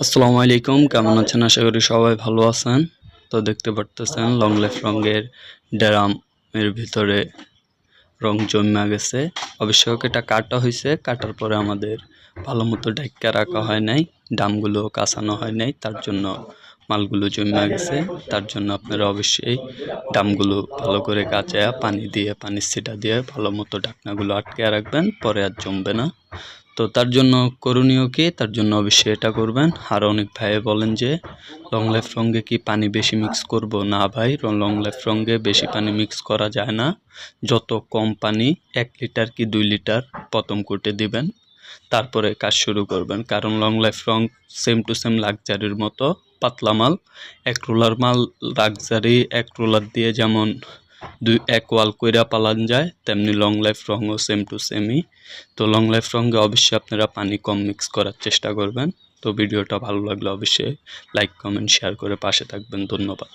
আসসালামু আলাইকুম, কেমন আছেন? আশা করি সবাই ভালো আছেন। তো দেখতে পারতেছেন লং লেফ রঙের ড্রামের ভিতরে রং জমা গেছে। অবশ্য এটা কাটা হয়েছে, কাটার পরে আমাদের ভালো মতো ডাইকা রাখা হয় নাই, ডামগুলো কাঁচানো হয় নাই, তার জন্য মালগুলো জমা গেছে। তার জন্য আপনারা অবশ্যই ডামগুলো ভালো করে কাচায়া পানি দিয়ে পানির ছিটা দিয়ে ভালো মতো ঢাকনাগুলো আটকে রাখবেন, পরে আর জমবে না। তো তার জন্য করণীয় কি? তার জন্য অবশ্যই এটা করবেন। আর অনেক ভাই বলেন যে লং লাইফ রঙে কি পানি বেশি মিক্স করব? না ভাই লং লাইফ রঙে বেশি পানি মিক্স করা যায় না। যত কম পানি, এক লিটার কি দুই লিটার প্রথম কোটে দিবেন। তারপরে কাজ শুরু করবেন। কারণ লং লাইফ রং সেম টু সেম লাক্সারির মতো, পাতলা মাল, এক রোলার মাল লাক্সারি এক রোলার দিয়ে যেমন দুই এক ওয়াল কইরা পালান যায়, তেমনি লং লাইফ রঙও সেম টু সেমই তো লং লাইফ রঙে অবশ্যই আপনারা পানি কম মিক্স করার চেষ্টা করবেন। তো ভিডিওটা ভালো লাগলে অবশ্যই লাইক কমেন্ট শেয়ার করে পাশে থাকবেন। ধন্যবাদ।